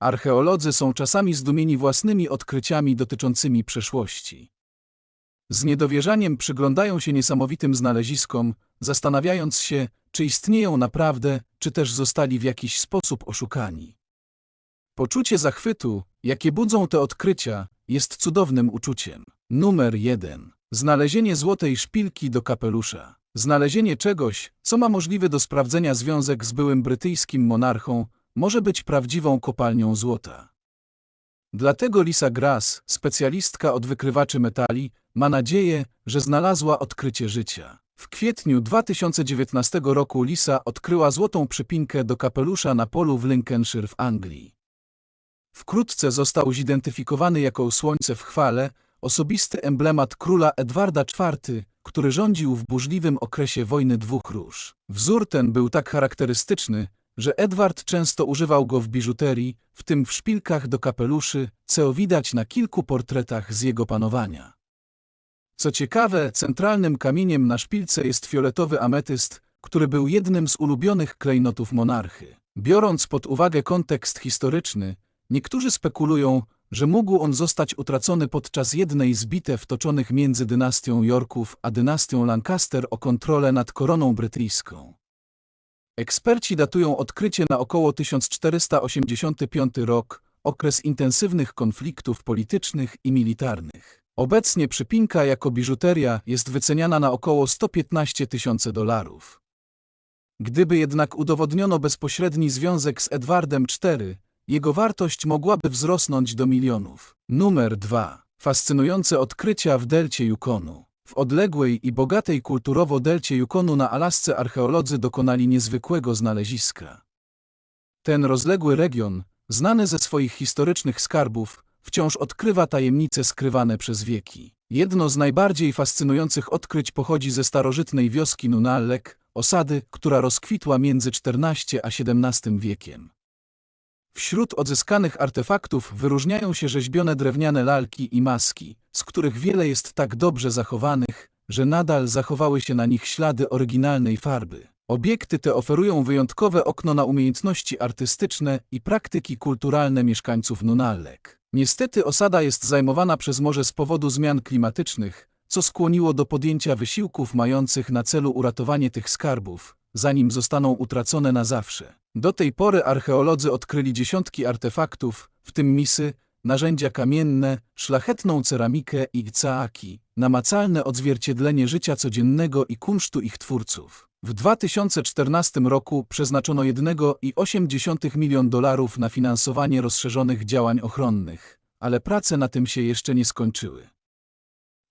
Archeolodzy są czasami zdumieni własnymi odkryciami dotyczącymi przeszłości. Z niedowierzaniem przyglądają się niesamowitym znaleziskom, zastanawiając się, czy istnieją naprawdę, czy też zostali w jakiś sposób oszukani. Poczucie zachwytu, jakie budzą te odkrycia, jest cudownym uczuciem. Numer 1. Znalezienie złotej szpilki do kapelusza. Znalezienie czegoś, co ma możliwy do sprawdzenia związek z byłym brytyjskim monarchą, może być prawdziwą kopalnią złota. Dlatego Lisa Grass, specjalistka od wykrywaczy metali, ma nadzieję, że znalazła odkrycie życia. W kwietniu 2019 roku Lisa odkryła złotą przypinkę do kapelusza na polu w Lincolnshire w Anglii. Wkrótce został zidentyfikowany jako słońce w chwale, osobisty emblemat króla Edwarda IV, który rządził w burzliwym okresie wojny dwóch róż. Wzór ten był tak charakterystyczny, że Edward często używał go w biżuterii, w tym w szpilkach do kapeluszy, co widać na kilku portretach z jego panowania. Co ciekawe, centralnym kamieniem na szpilce jest fioletowy ametyst, który był jednym z ulubionych klejnotów monarchy. Biorąc pod uwagę kontekst historyczny, niektórzy spekulują, że mógł on zostać utracony podczas jednej z bitew toczonych między dynastią Yorków a dynastią Lancaster o kontrolę nad koroną brytyjską. Eksperci datują odkrycie na około 1485 rok, okres intensywnych konfliktów politycznych i militarnych. Obecnie przypinka jako biżuteria jest wyceniana na około 115 tysięcy dolarów. Gdyby jednak udowodniono bezpośredni związek z Edwardem IV, jego wartość mogłaby wzrosnąć do milionów. Numer 2. Fascynujące odkrycia w delcie Yukonu. W odległej i bogatej kulturowo delcie Yukonu na Alasce archeolodzy dokonali niezwykłego znaleziska. Ten rozległy region, znany ze swoich historycznych skarbów, wciąż odkrywa tajemnice skrywane przez wieki. Jedno z najbardziej fascynujących odkryć pochodzi ze starożytnej wioski Nunalek, osady, która rozkwitła między XIV a XVII wiekiem. Wśród odzyskanych artefaktów wyróżniają się rzeźbione drewniane lalki i maski, z których wiele jest tak dobrze zachowanych, że nadal zachowały się na nich ślady oryginalnej farby. Obiekty te oferują wyjątkowe okno na umiejętności artystyczne i praktyki kulturalne mieszkańców Nunalek. Niestety osada jest zajmowana przez morze z powodu zmian klimatycznych, co skłoniło do podjęcia wysiłków mających na celu uratowanie tych skarbów, zanim zostaną utracone na zawsze. Do tej pory archeolodzy odkryli dziesiątki artefaktów, w tym misy, narzędzia kamienne, szlachetną ceramikę i caaki, namacalne odzwierciedlenie życia codziennego i kunsztu ich twórców. W 2014 roku przeznaczono 1,8 milion dolarów na finansowanie rozszerzonych działań ochronnych, ale prace na tym się jeszcze nie skończyły.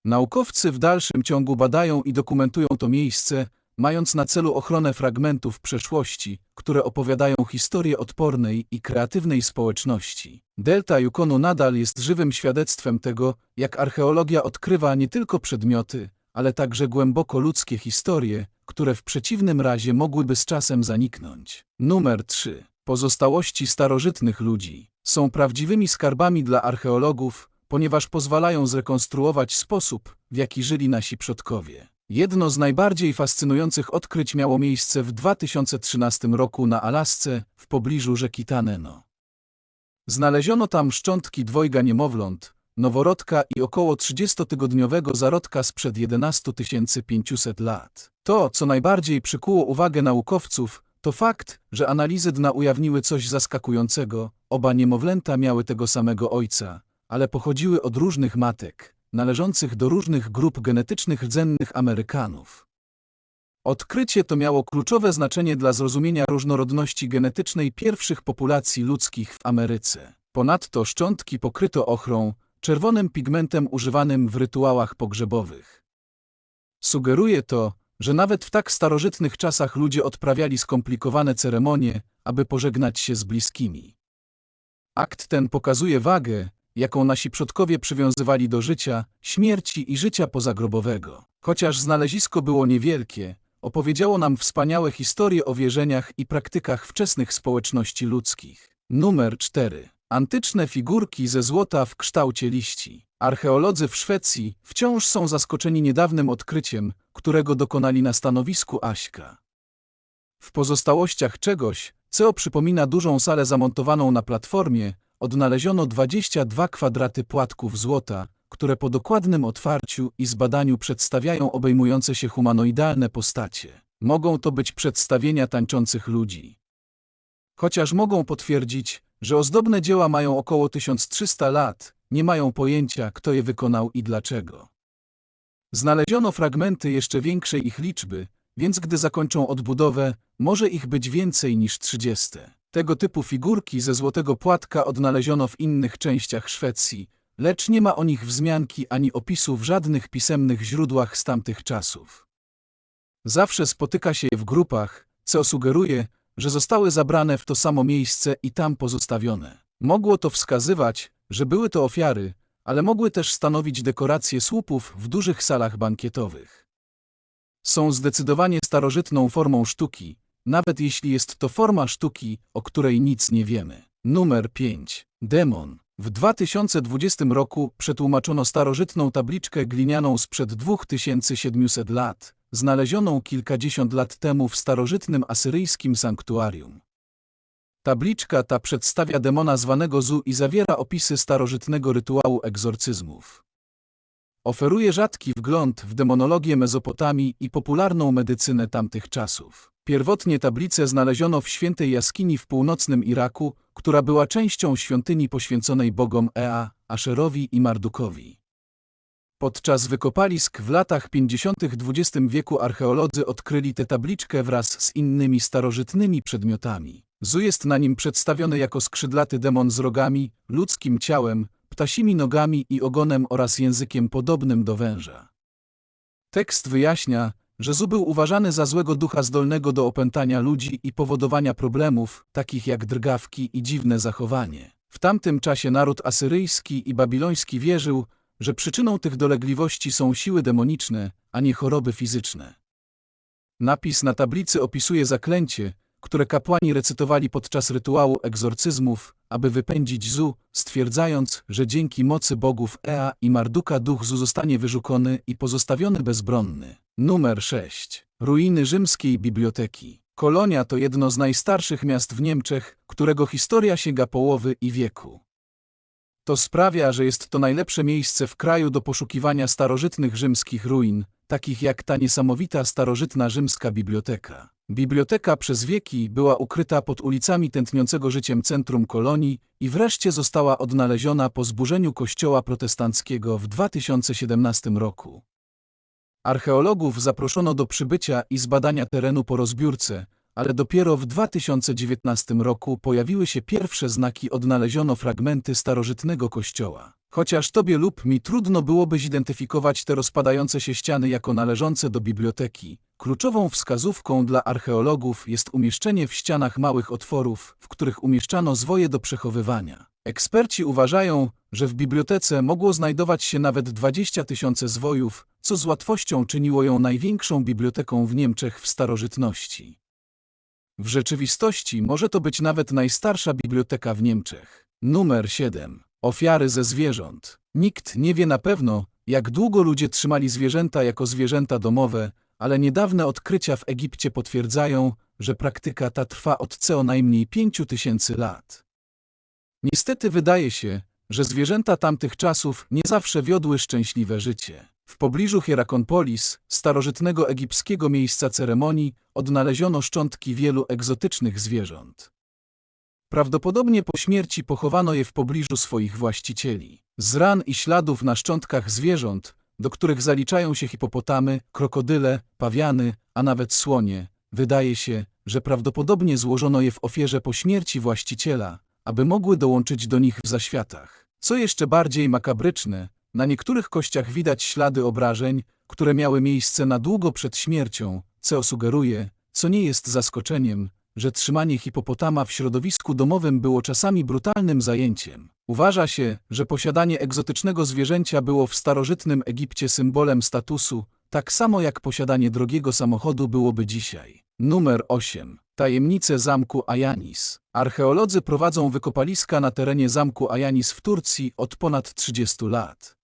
Naukowcy w dalszym ciągu badają i dokumentują to miejsce, mając na celu ochronę fragmentów przeszłości, które opowiadają historię odpornej i kreatywnej społeczności. Delta Yukonu nadal jest żywym świadectwem tego, jak archeologia odkrywa nie tylko przedmioty, ale także głęboko ludzkie historie, które w przeciwnym razie mogłyby z czasem zaniknąć. Numer 3. Pozostałości starożytnych ludzi są prawdziwymi skarbami dla archeologów, ponieważ pozwalają zrekonstruować sposób, w jaki żyli nasi przodkowie. Jedno z najbardziej fascynujących odkryć miało miejsce w 2013 roku na Alasce, w pobliżu rzeki Taneno. Znaleziono tam szczątki dwojga niemowląt, noworodka i około 30-tygodniowego zarodka sprzed 11 500 lat. To, co najbardziej przykuło uwagę naukowców, to fakt, że analizy dna ujawniły coś zaskakującego. Oba niemowlęta miały tego samego ojca, ale pochodziły od różnych matek, należących do różnych grup genetycznych rdzennych Amerykanów. Odkrycie to miało kluczowe znaczenie dla zrozumienia różnorodności genetycznej pierwszych populacji ludzkich w Ameryce. Ponadto szczątki pokryto ochrą, czerwonym pigmentem używanym w rytuałach pogrzebowych. Sugeruje to, że nawet w tak starożytnych czasach ludzie odprawiali skomplikowane ceremonie, aby pożegnać się z bliskimi. Akt ten pokazuje wagę, jaką nasi przodkowie przywiązywali do życia, śmierci i życia pozagrobowego. Chociaż znalezisko było niewielkie, opowiedziało nam wspaniałe historie o wierzeniach i praktykach wczesnych społeczności ludzkich. Numer 4. Antyczne figurki ze złota w kształcie liści. Archeolodzy w Szwecji wciąż są zaskoczeni niedawnym odkryciem, którego dokonali na stanowisku Aśka. W pozostałościach czegoś, CO przypomina dużą salę zamontowaną na platformie, odnaleziono 22 kwadraty płatków złota, które po dokładnym otwarciu i zbadaniu przedstawiają obejmujące się humanoidalne postacie. Mogą to być przedstawienia tańczących ludzi. Chociaż mogą potwierdzić, że ozdobne dzieła mają około 1300 lat, nie mają pojęcia, kto je wykonał i dlaczego. Znaleziono fragmenty jeszcze większej ich liczby, więc gdy zakończą odbudowę, może ich być więcej niż 30. Tego typu figurki ze złotego płatka odnaleziono w innych częściach Szwecji, lecz nie ma o nich wzmianki ani opisu w żadnych pisemnych źródłach z tamtych czasów. Zawsze spotyka się je w grupach, co sugeruje, że zostały zabrane w to samo miejsce i tam pozostawione. Mogło to wskazywać, że były to ofiary, ale mogły też stanowić dekoracje słupów w dużych salach bankietowych. Są zdecydowanie starożytną formą sztuki, nawet jeśli jest to forma sztuki, o której nic nie wiemy. Numer 5. Demon. W 2020 roku przetłumaczono starożytną tabliczkę glinianą sprzed 2700 lat, znalezioną kilkadziesiąt lat temu w starożytnym asyryjskim sanktuarium. Tabliczka ta przedstawia demona zwanego Zu i zawiera opisy starożytnego rytuału egzorcyzmów. Oferuje rzadki wgląd w demonologię Mezopotamii i popularną medycynę tamtych czasów. Pierwotnie tablicę znaleziono w świętej jaskini w północnym Iraku, która była częścią świątyni poświęconej bogom Ea, Aszerowi i Mardukowi. Podczas wykopalisk w latach 50. XX wieku archeolodzy odkryli tę tabliczkę wraz z innymi starożytnymi przedmiotami. Zu jest na nim przedstawiony jako skrzydlaty demon z rogami, ludzkim ciałem, ptasimi nogami i ogonem oraz językiem podobnym do węża. Tekst wyjaśnia, że Zu był uważany za złego ducha zdolnego do opętania ludzi i powodowania problemów, takich jak drgawki i dziwne zachowanie. W tamtym czasie naród asyryjski i babiloński wierzył, że przyczyną tych dolegliwości są siły demoniczne, a nie choroby fizyczne. Napis na tablicy opisuje zaklęcie, które kapłani recytowali podczas rytuału egzorcyzmów, aby wypędzić Zu, stwierdzając, że dzięki mocy bogów Ea i Marduka duch Zu zostanie wyrzukony i pozostawiony bezbronny. Numer 6. Ruiny rzymskiej biblioteki. Kolonia to jedno z najstarszych miast w Niemczech, którego historia sięga połowy i wieku. To sprawia, że jest to najlepsze miejsce w kraju do poszukiwania starożytnych rzymskich ruin, takich jak ta niesamowita starożytna rzymska biblioteka. Biblioteka przez wieki była ukryta pod ulicami tętniącego życiem centrum kolonii i wreszcie została odnaleziona po zburzeniu kościoła protestanckiego w 2017 roku. Archeologów zaproszono do przybycia i zbadania terenu po rozbiórce, ale dopiero w 2019 roku pojawiły się pierwsze znaki odnaleziono fragmenty starożytnego kościoła. Chociaż tobie lub mi trudno byłoby zidentyfikować te rozpadające się ściany jako należące do biblioteki, kluczową wskazówką dla archeologów jest umieszczenie w ścianach małych otworów, w których umieszczano zwoje do przechowywania. Eksperci uważają, że w bibliotece mogło znajdować się nawet 20 tysięcy zwojów, co z łatwością czyniło ją największą biblioteką w Niemczech w starożytności. W rzeczywistości może to być nawet najstarsza biblioteka w Niemczech. Numer 7. Ofiary ze zwierząt. Nikt nie wie na pewno, jak długo ludzie trzymali zwierzęta jako zwierzęta domowe, ale niedawne odkrycia w Egipcie potwierdzają, że praktyka ta trwa od co najmniej 5000 lat. Niestety wydaje się, że zwierzęta tamtych czasów nie zawsze wiodły szczęśliwe życie. W pobliżu Hierakonpolis, starożytnego egipskiego miejsca ceremonii, odnaleziono szczątki wielu egzotycznych zwierząt. Prawdopodobnie po śmierci pochowano je w pobliżu swoich właścicieli. Z ran i śladów na szczątkach zwierząt, do których zaliczają się hipopotamy, krokodyle, pawiany, a nawet słonie, wydaje się, że prawdopodobnie złożono je w ofierze po śmierci właściciela, aby mogły dołączyć do nich w zaświatach. Co jeszcze bardziej makabryczne, na niektórych kościach widać ślady obrażeń, które miały miejsce na długo przed śmiercią, co sugeruje, co nie jest zaskoczeniem, że trzymanie hipopotama w środowisku domowym było czasami brutalnym zajęciem. Uważa się, że posiadanie egzotycznego zwierzęcia było w starożytnym Egipcie symbolem statusu, tak samo jak posiadanie drogiego samochodu byłoby dzisiaj. Numer 8. Tajemnice zamku Ajanis. Archeolodzy prowadzą wykopaliska na terenie zamku Ajanis w Turcji od ponad 30 lat.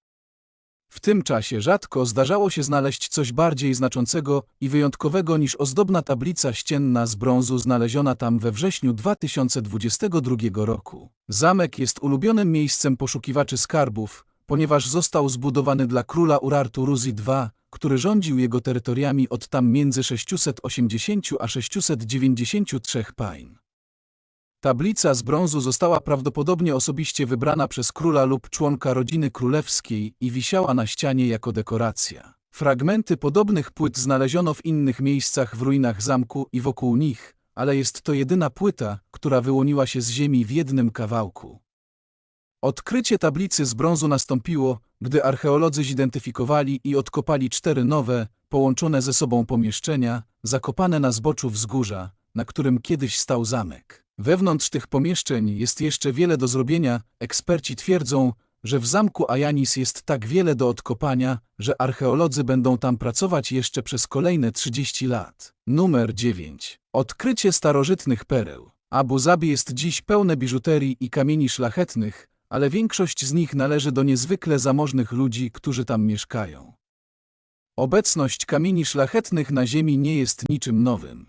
W tym czasie rzadko zdarzało się znaleźć coś bardziej znaczącego i wyjątkowego niż ozdobna tablica ścienna z brązu znaleziona tam we wrześniu 2022 roku. Zamek jest ulubionym miejscem poszukiwaczy skarbów, ponieważ został zbudowany dla króla Urartu Ruzi II, który rządził jego terytoriami od tam między 680 a 693 pań. Tablica z brązu została prawdopodobnie osobiście wybrana przez króla lub członka rodziny królewskiej i wisiała na ścianie jako dekoracja. Fragmenty podobnych płyt znaleziono w innych miejscach w ruinach zamku i wokół nich, ale jest to jedyna płyta, która wyłoniła się z ziemi w jednym kawałku. Odkrycie tablicy z brązu nastąpiło, gdy archeolodzy zidentyfikowali i odkopali cztery nowe, połączone ze sobą pomieszczenia, zakopane na zboczu wzgórza, na którym kiedyś stał zamek. Wewnątrz tych pomieszczeń jest jeszcze wiele do zrobienia. Eksperci twierdzą, że w zamku Ajanis jest tak wiele do odkopania, że archeolodzy będą tam pracować jeszcze przez kolejne 30 lat. Numer 9. Odkrycie starożytnych pereł. Abu Zabi jest dziś pełne biżuterii i kamieni szlachetnych, ale większość z nich należy do niezwykle zamożnych ludzi, którzy tam mieszkają. Obecność kamieni szlachetnych na ziemi nie jest niczym nowym.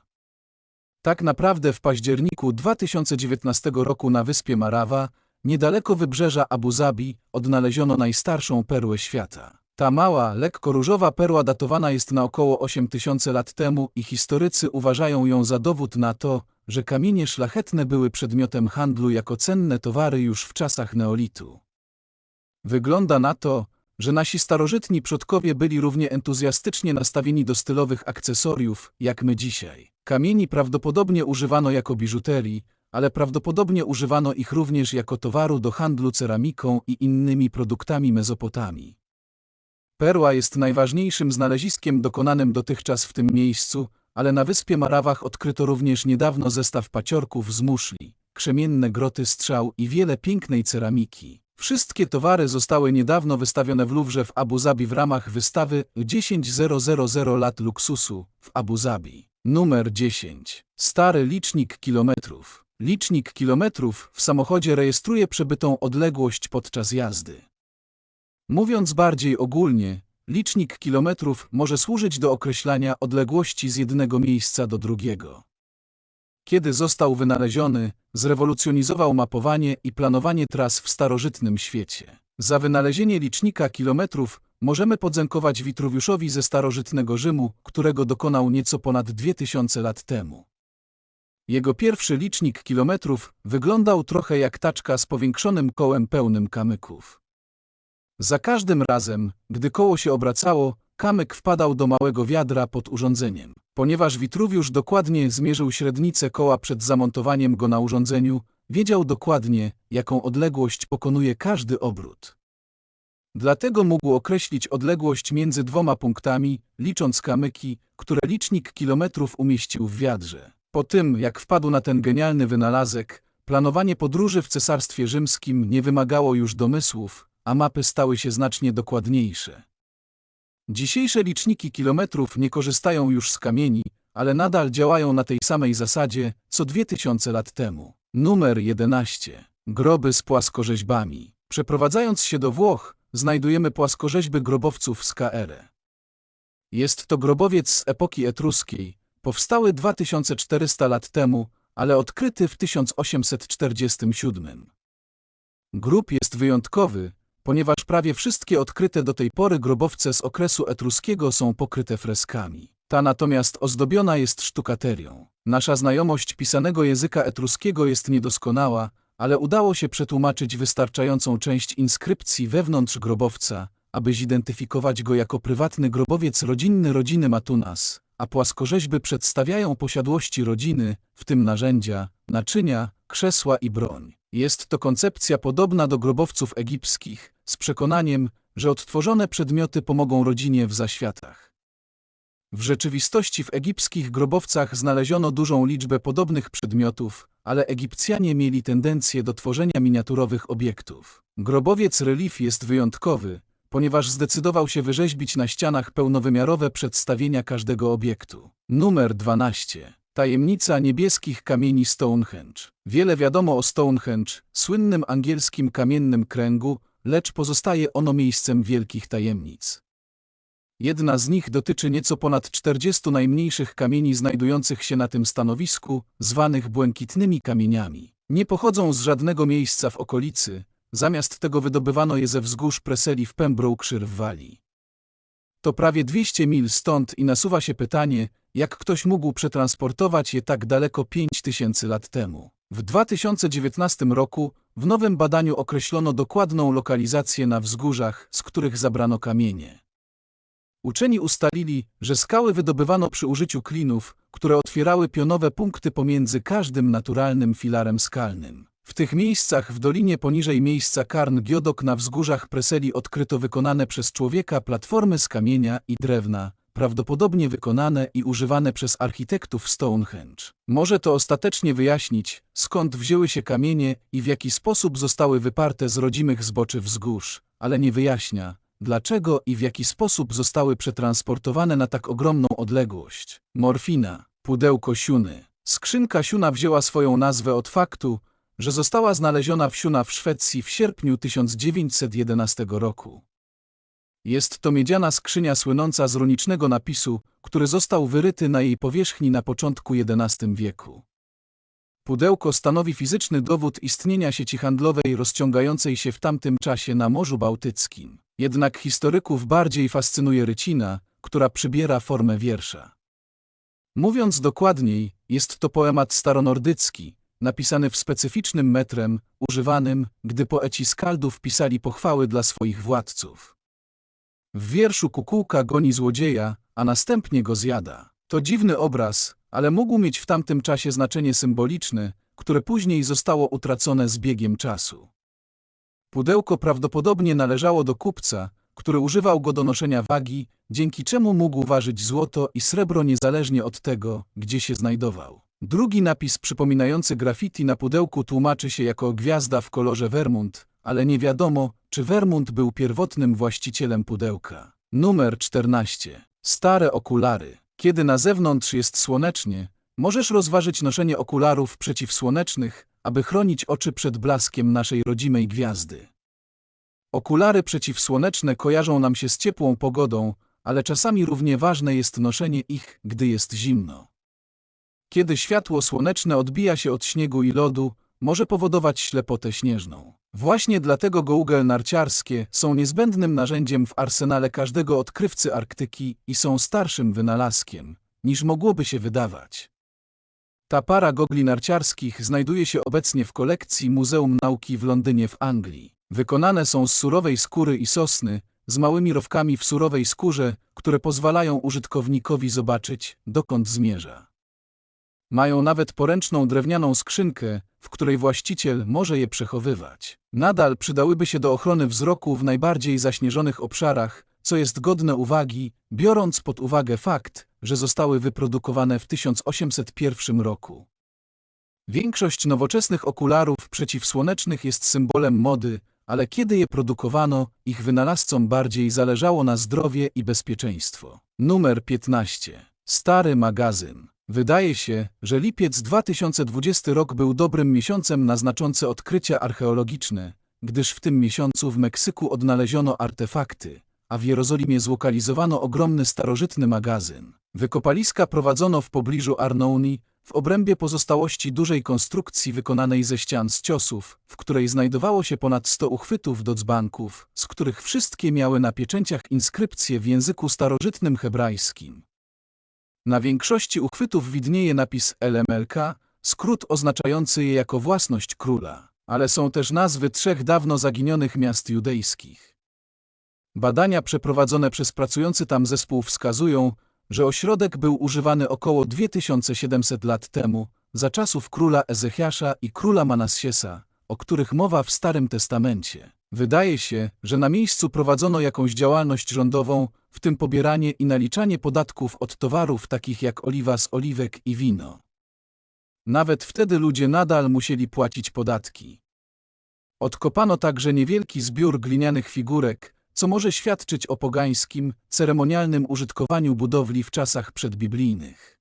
Tak naprawdę w październiku 2019 roku na wyspie Marawa, niedaleko wybrzeża Abu Zabi, odnaleziono najstarszą perłę świata. Ta mała, lekko różowa perła datowana jest na około 8000 lat temu i historycy uważają ją za dowód na to, że kamienie szlachetne były przedmiotem handlu jako cenne towary już w czasach neolitu. Wygląda na to, że nasi starożytni przodkowie byli równie entuzjastycznie nastawieni do stylowych akcesoriów, jak my dzisiaj. Kamieni prawdopodobnie używano jako biżuterii, ale prawdopodobnie używano ich również jako towaru do handlu ceramiką i innymi produktami Mezopotamii. Perła jest najważniejszym znaleziskiem dokonanym dotychczas w tym miejscu, ale na wyspie Marawach odkryto również niedawno zestaw paciorków z muszli, krzemienne groty strzał i wiele pięknej ceramiki. Wszystkie towary zostały niedawno wystawione w Louvre w Abu Zabi w ramach wystawy 10000 lat luksusu w Abu Zabi. Numer 10. Stary licznik kilometrów. Licznik kilometrów w samochodzie rejestruje przebytą odległość podczas jazdy. Mówiąc bardziej ogólnie, licznik kilometrów może służyć do określania odległości z jednego miejsca do drugiego. Kiedy został wynaleziony, zrewolucjonizował mapowanie i planowanie tras w starożytnym świecie. Za wynalezienie licznika kilometrów możemy podziękować Witruwiuszowi ze starożytnego Rzymu, którego dokonał nieco ponad 2000 lat temu. Jego pierwszy licznik kilometrów wyglądał trochę jak taczka z powiększonym kołem pełnym kamyków. Za każdym razem, gdy koło się obracało, kamyk wpadał do małego wiadra pod urządzeniem. Ponieważ Witruwiusz dokładnie zmierzył średnicę koła przed zamontowaniem go na urządzeniu, wiedział dokładnie, jaką odległość pokonuje każdy obrót. Dlatego mógł określić odległość między dwoma punktami, licząc kamyki, które licznik kilometrów umieścił w wiadrze. Po tym, jak wpadł na ten genialny wynalazek, planowanie podróży w Cesarstwie Rzymskim nie wymagało już domysłów, a mapy stały się znacznie dokładniejsze. Dzisiejsze liczniki kilometrów nie korzystają już z kamieni, ale nadal działają na tej samej zasadzie, co 2000 lat temu. Numer 11. Groby z płaskorzeźbami. Przeprowadzając się do Włoch, znajdujemy płaskorzeźby grobowców z KR. Jest to grobowiec z epoki etruskiej, powstały 2400 lat temu, ale odkryty w 1847. Grób jest wyjątkowy, ponieważ prawie wszystkie odkryte do tej pory grobowce z okresu etruskiego są pokryte freskami. Ta natomiast ozdobiona jest sztukaterią. Nasza znajomość pisanego języka etruskiego jest niedoskonała, ale udało się przetłumaczyć wystarczającą część inskrypcji wewnątrz grobowca, aby zidentyfikować go jako prywatny grobowiec rodzinny rodziny Matunas, a płaskorzeźby przedstawiają posiadłości rodziny, w tym narzędzia, naczynia, krzesła i broń. Jest to koncepcja podobna do grobowców egipskich, z przekonaniem, że odtworzone przedmioty pomogą rodzinie w zaświatach. W rzeczywistości w egipskich grobowcach znaleziono dużą liczbę podobnych przedmiotów, ale Egipcjanie mieli tendencję do tworzenia miniaturowych obiektów. Grobowiec relief jest wyjątkowy, ponieważ zdecydował się wyrzeźbić na ścianach pełnowymiarowe przedstawienia każdego obiektu. Numer 12. Tajemnica niebieskich kamieni Stonehenge. Wiele wiadomo o Stonehenge, słynnym angielskim kamiennym kręgu, lecz pozostaje ono miejscem wielkich tajemnic. Jedna z nich dotyczy nieco ponad 40 najmniejszych kamieni znajdujących się na tym stanowisku, zwanych błękitnymi kamieniami. Nie pochodzą z żadnego miejsca w okolicy, zamiast tego wydobywano je ze wzgórz Preseli w Pembrokeshire w Walii. To prawie 200 mil stąd i nasuwa się pytanie, jak ktoś mógł przetransportować je tak daleko 5000 lat temu. W 2019 roku w nowym badaniu określono dokładną lokalizację na wzgórzach, z których zabrano kamienie. Uczeni ustalili, że skały wydobywano przy użyciu klinów, które otwierały pionowe punkty pomiędzy każdym naturalnym filarem skalnym. W tych miejscach w dolinie poniżej miejsca Karn Giodok na wzgórzach Preseli odkryto wykonane przez człowieka platformy z kamienia i drewna, prawdopodobnie wykonane i używane przez architektów Stonehenge. Może to ostatecznie wyjaśnić, skąd wzięły się kamienie i w jaki sposób zostały wyparte z rodzimych zboczy wzgórz, ale nie wyjaśnia, dlaczego i w jaki sposób zostały przetransportowane na tak ogromną odległość. Morfina, pudełko siuny. Skrzynka siuna wzięła swoją nazwę od faktu, że została znaleziona w Siuna w Szwecji w sierpniu 1911 roku. Jest to miedziana skrzynia słynąca z runicznego napisu, który został wyryty na jej powierzchni na początku XI wieku. Pudełko stanowi fizyczny dowód istnienia sieci handlowej rozciągającej się w tamtym czasie na Morzu Bałtyckim. Jednak historyków bardziej fascynuje rycina, która przybiera formę wiersza. Mówiąc dokładniej, jest to poemat staronordycki, napisany w specyficznym metrem, używanym, gdy poeci skaldów pisali pochwały dla swoich władców. W wierszu kukułka goni złodzieja, a następnie go zjada. To dziwny obraz, ale mógł mieć w tamtym czasie znaczenie symboliczne, które później zostało utracone z biegiem czasu. Pudełko prawdopodobnie należało do kupca, który używał go do noszenia wagi, dzięki czemu mógł ważyć złoto i srebro niezależnie od tego, gdzie się znajdował. Drugi napis przypominający graffiti na pudełku tłumaczy się jako gwiazda w kolorze Vermont, ale nie wiadomo, czy Vermont był pierwotnym właścicielem pudełka. Numer 14. Stare okulary. Kiedy na zewnątrz jest słonecznie, możesz rozważyć noszenie okularów przeciwsłonecznych, aby chronić oczy przed blaskiem naszej rodzimej gwiazdy. Okulary przeciwsłoneczne kojarzą nam się z ciepłą pogodą, ale czasami równie ważne jest noszenie ich, gdy jest zimno. Kiedy światło słoneczne odbija się od śniegu i lodu, może powodować ślepotę śnieżną. Właśnie dlatego gołgle narciarskie są niezbędnym narzędziem w arsenale każdego odkrywcy Arktyki i są starszym wynalazkiem, niż mogłoby się wydawać. Ta para gogli narciarskich znajduje się obecnie w kolekcji Muzeum Nauki w Londynie w Anglii. Wykonane są z surowej skóry i sosny, z małymi rowkami w surowej skórze, które pozwalają użytkownikowi zobaczyć, dokąd zmierza. Mają nawet poręczną drewnianą skrzynkę, w której właściciel może je przechowywać. Nadal przydałyby się do ochrony wzroku w najbardziej zaśnieżonych obszarach, co jest godne uwagi, biorąc pod uwagę fakt, że zostały wyprodukowane w 1801 roku. Większość nowoczesnych okularów przeciwsłonecznych jest symbolem mody, ale kiedy je produkowano, ich wynalazcom bardziej zależało na zdrowie i bezpieczeństwo. Numer 15. Stary magazyn. Wydaje się, że lipiec 2020 rok był dobrym miesiącem na znaczące odkrycia archeologiczne, gdyż w tym miesiącu w Meksyku odnaleziono artefakty, a w Jerozolimie zlokalizowano ogromny starożytny magazyn. Wykopaliska prowadzono w pobliżu Arnouni, w obrębie pozostałości dużej konstrukcji wykonanej ze ścian z ciosów, w której znajdowało się ponad 100 uchwytów do dzbanków, z których wszystkie miały na pieczęciach inskrypcje w języku starożytnym hebrajskim. Na większości uchwytów widnieje napis LMLK, skrót oznaczający je jako własność króla, ale są też nazwy trzech dawno zaginionych miast judejskich. Badania przeprowadzone przez pracujący tam zespół wskazują, że ośrodek był używany około 2700 lat temu, za czasów króla Ezechiasza i króla Manassiesa, o których mowa w Starym Testamencie. Wydaje się, że na miejscu prowadzono jakąś działalność rządową, w tym pobieranie i naliczanie podatków od towarów takich jak oliwa z oliwek i wino. Nawet wtedy ludzie nadal musieli płacić podatki. Odkopano także niewielki zbiór glinianych figurek, co może świadczyć o pogańskim, ceremonialnym użytkowaniu budowli w czasach przedbiblijnych.